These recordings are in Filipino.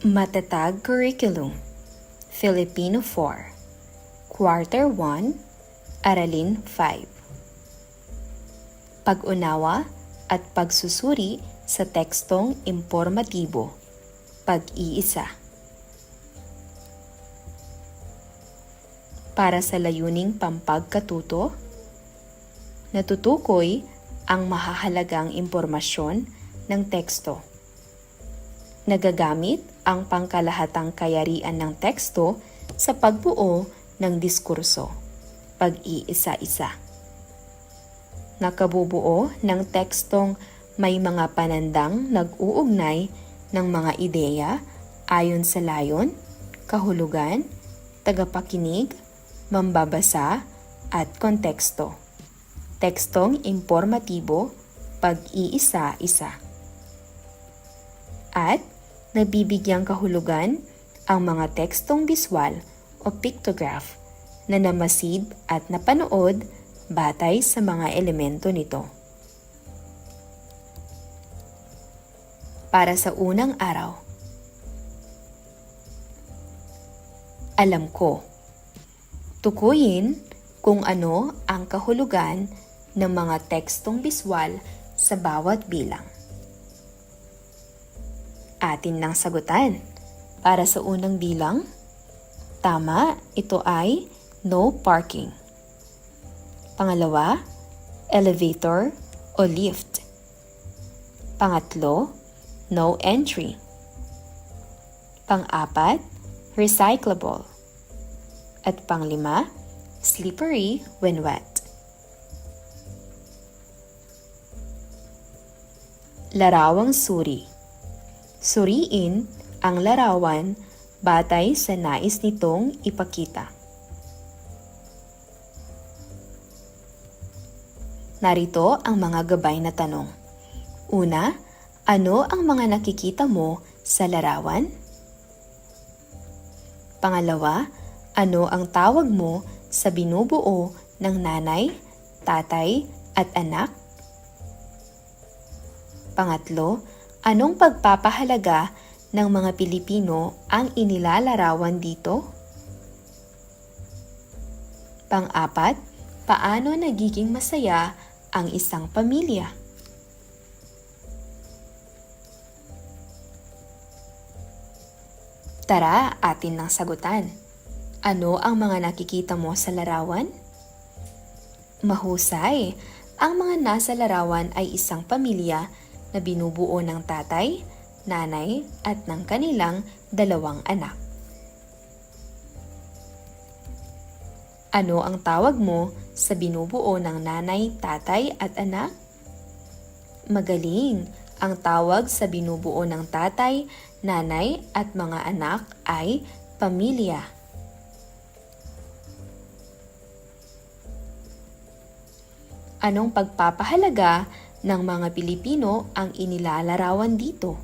Matatag Curriculum Filipino 4 Quarter 1 Aralin 5 Pag-unawa at pagsusuri sa tekstong impormatibo Pag-iisa. Para sa layuning pampagkatuto Natutukoy ang mahahalagang impormasyon ng teksto nagagamit ang pangkalahatang kayarian ng teksto sa pagbuo ng diskurso, pag-iisa-isa. Nakabubuo ng tekstong may mga panandang nag-uugnay ng mga ideya ayon sa layon, kahulugan, tagapakinig, mambabasa, at konteksto. Tekstong informatibo, pag-iisa-isa. At nabibigyang kahulugan ang mga tekstong biswal o pictograph na namasid at napanood batay sa mga elemento nito. Para sa unang araw, alam ko, tukuyin kung ano ang kahulugan ng mga tekstong biswal sa bawat bilang atin nang sagutan. Para sa unang bilang, tama, ito ay no parking. Pangalawa, elevator o lift. Pangatlo, no entry. Pang-apat, recyclable. At panglima, slippery when wet. Larawang suri. Suriin ang larawan batay sa nais nitong ipakita. Narito ang mga gabay na tanong. Una, ano ang mga nakikita mo sa larawan? Pangalawa, ano ang tawag mo sa binubuo ng nanay, tatay, at anak? Pangatlo, Anong pagpapahalaga ng mga Pilipino ang inilalarawan dito? Pang-apat, paano nagiging masaya ang isang pamilya? Tara, atin nang sagutan. Ano ang mga nakikita mo sa larawan? Mahusay, ang mga nasa larawan ay isang pamilya na binubuo ng tatay, nanay at ng kanilang dalawang anak. Ano ang tawag mo sa binubuo ng nanay, tatay at anak? Magaling! Ang tawag sa binubuo ng tatay, nanay at mga anak ay pamilya. Anong pagpapahalaga ng mga Pilipino ang inilalarawan dito.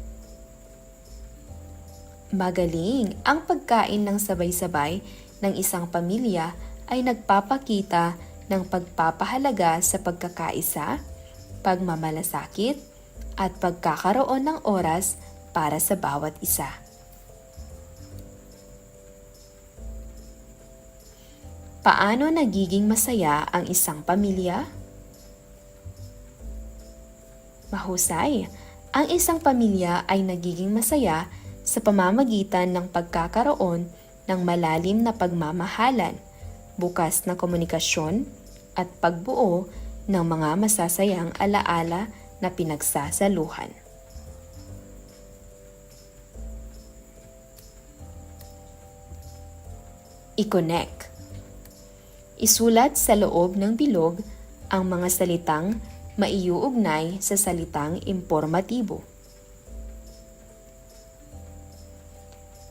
Magaling ang pagkain ng sabay-sabay ng isang pamilya ay nagpapakita ng pagpapahalaga sa pagkakaisa, pagmamalasakit, at pagkakaroon ng oras para sa bawat isa. Paano nagiging masaya ang isang pamilya? Mahusay, ang isang pamilya ay nagiging masaya sa pamamagitan ng pagkakaroon ng malalim na pagmamahalan, bukas na komunikasyon, at pagbuo ng mga masasayang alaala na pinagsasaluhan. I-connect. Isulat sa loob ng bilog ang mga salitang maiuugnay sa salitang informatibo.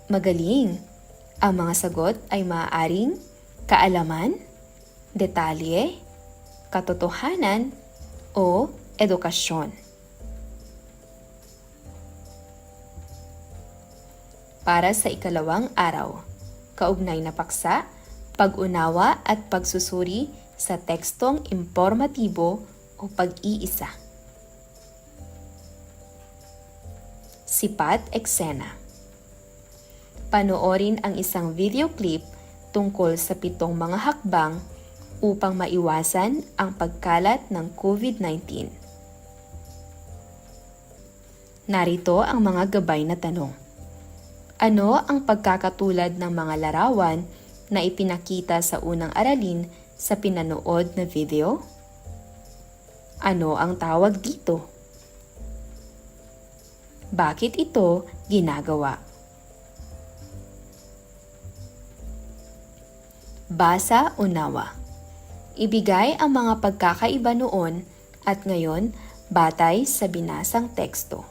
Magaling! Ang mga sagot ay maaaring kaalaman, detalye, katotohanan, o edukasyon. Para sa ikalawang araw, kaugnay na paksa, pag-unawa at pagsusuri sa tekstong informatibo o pag-iisa. Sipat eksena. Panoorin ang isang video clip tungkol sa pitong mga hakbang upang maiwasan ang pagkalat ng COVID-19. Narito ang mga gabay na tanong. Ano ang pagkakatulad ng mga larawan na ipinakita sa unang aralin sa pinanood na video? Ano ang tawag dito? Bakit ito ginagawa? Basa unawa. Ibigay ang mga pagkakaiba noon at ngayon batay sa binasang teksto.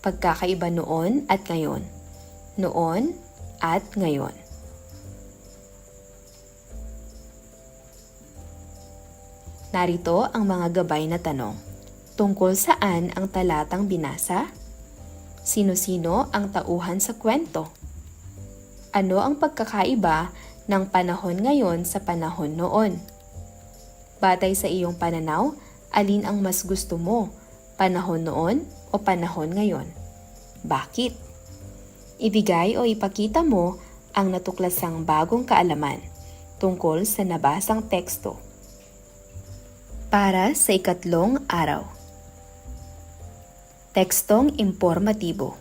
Pagkakaiba noon at ngayon. Noon at ngayon. Narito ang mga gabay na tanong. Tungkol saan ang talatang binasa? Sino-sino ang tauhan sa kwento? Ano ang pagkakaiba ng panahon ngayon sa panahon noon? Batay sa iyong pananaw, alin ang mas gusto mo? Panahon noon o panahon ngayon? Bakit? Ibigay o ipakita mo ang natuklasang bagong kaalaman tungkol sa nabasang teksto. Para sa ikatlong araw. Tekstong informatibo.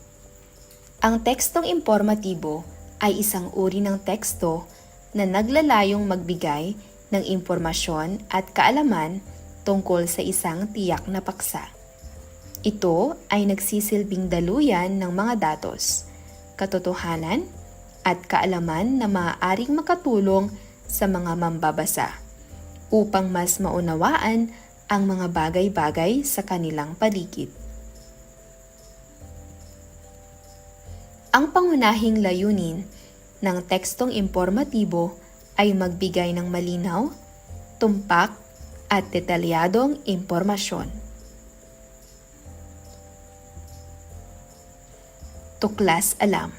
Ang tekstong informatibo ay isang uri ng teksto na naglalayong magbigay ng impormasyon at kaalaman tungkol sa isang tiyak na paksa. Ito ay nagsisilbing daluyan ng mga datos, katotohanan, at kaalaman na maaaring makatulong sa mga mambabasa upang mas maunawaan ang mga bagay-bagay sa kanilang paligid. Ang pangunahing layunin ng tekstong informatibo ay magbigay ng malinaw, tumpak at detalyadong impormasyon. Tuklas alam.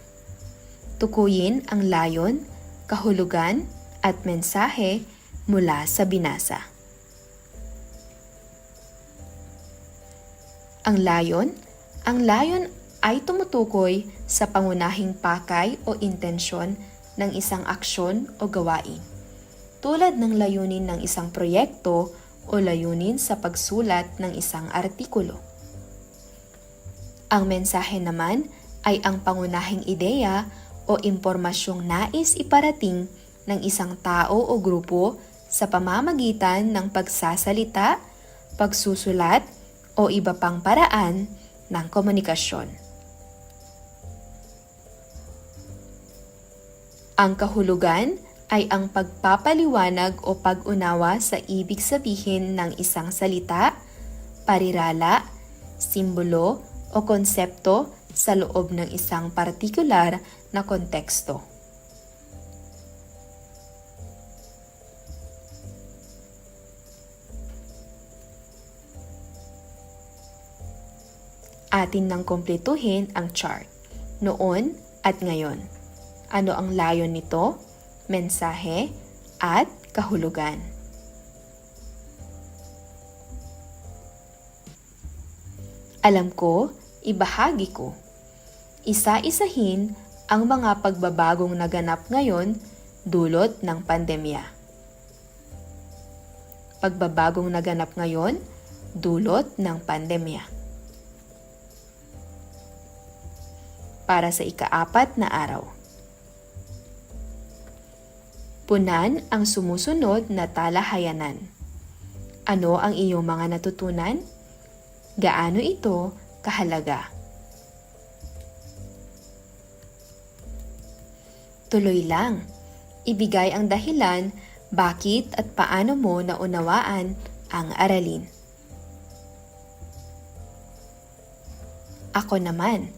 Tukuyin ang layon, kahulugan at mensahe mula sa binasa. Ang layon, ang layon ay tumutukoy sa pangunahing pakay o intensyon ng isang aksyon o gawain. Tulad ng layunin ng isang proyekto o layunin sa pagsulat ng isang artikulo. Ang mensahe naman ay ang pangunahing ideya o impormasyong nais iparating ng isang tao o grupo sa pamamagitan ng pagsasalita, pagsusulat, o iba pang paraan ng komunikasyon. Ang kahulugan ay ang pagpapaliwanag o pag-unawa sa ibig sabihin ng isang salita, parirala, simbolo o konsepto sa loob ng isang partikular na konteksto. Atin nang kumpletuhin ang chart, noon at ngayon. Ano ang layon nito, mensahe, at kahulugan. Alam ko, ibahagi ko. Isa-isahin ang mga pagbabagong naganap ngayon dulot ng pandemya. Pagbabagong naganap ngayon dulot ng pandemya. Para sa ikaapat na araw. Punan ang sumusunod na talahayanan. Ano ang iyong mga natutunan? Gaano ito kahalaga? Tuloy lang. Ibigay ang dahilan bakit at paano mo naunawaan ang aralin. Ako naman,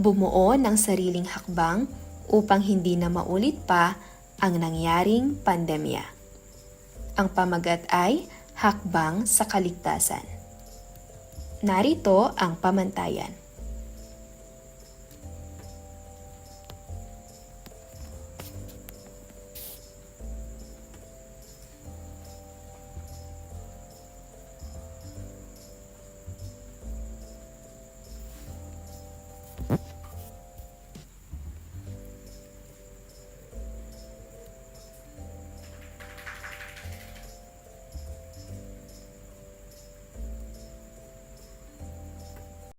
bumuo ng sariling hakbang upang hindi na maulit pa ang nangyaring pandemya. Ang pamagat ay Hakbang sa Kaligtasan. Narito ang pamantayan.